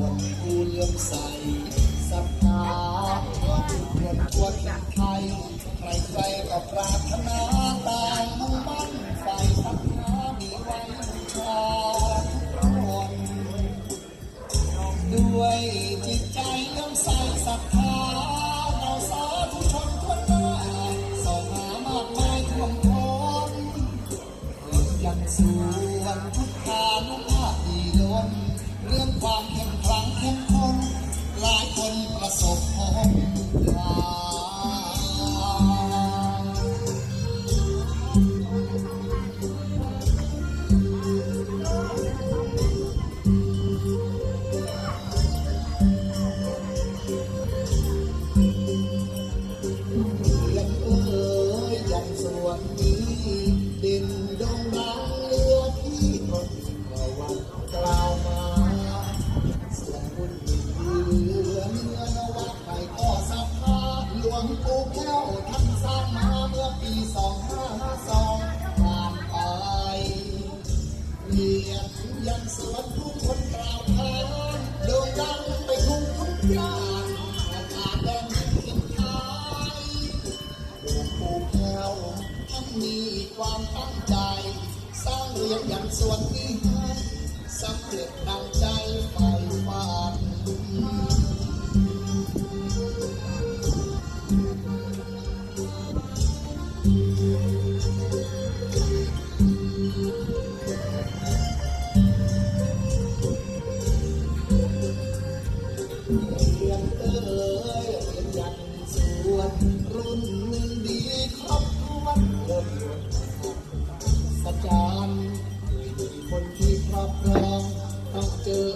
วนผู้เลื่อมใสศรัทธาควรควรไทยใครใครก็ปรารถนาต่างมุ่งมั่นไฟศรัทธามีไว้บูชาทุกคนด้วยจิตใจเลื่อมใสศรัทธาเราสาธุชนทั่วหน้าส่องหามากมายท่วมท้นยังสู่วันทุกขานุภาพดีล้นเรื่องความเข้ม คนประสบพบลาเล่นเอ้ยยังส่วนนี้ดินดง วงปู่แก้วท่านสร้างมาเมื่อปีสองห้าสองผ่านไปเรียนยันสวนทุกคนกล่าวทานโด่งดังไปทุกทุกย่านประกาศแดนเขียนทายหลวงปู่แก้วท่านมีความตั้งใจ สร้างเรียนยันสวนที่ห้ เดือนเอ๋เป็ยันสวนรุ่นดีครอบครัวหมดสัจจานด้วยคนที่ครอบครองต้องเจอ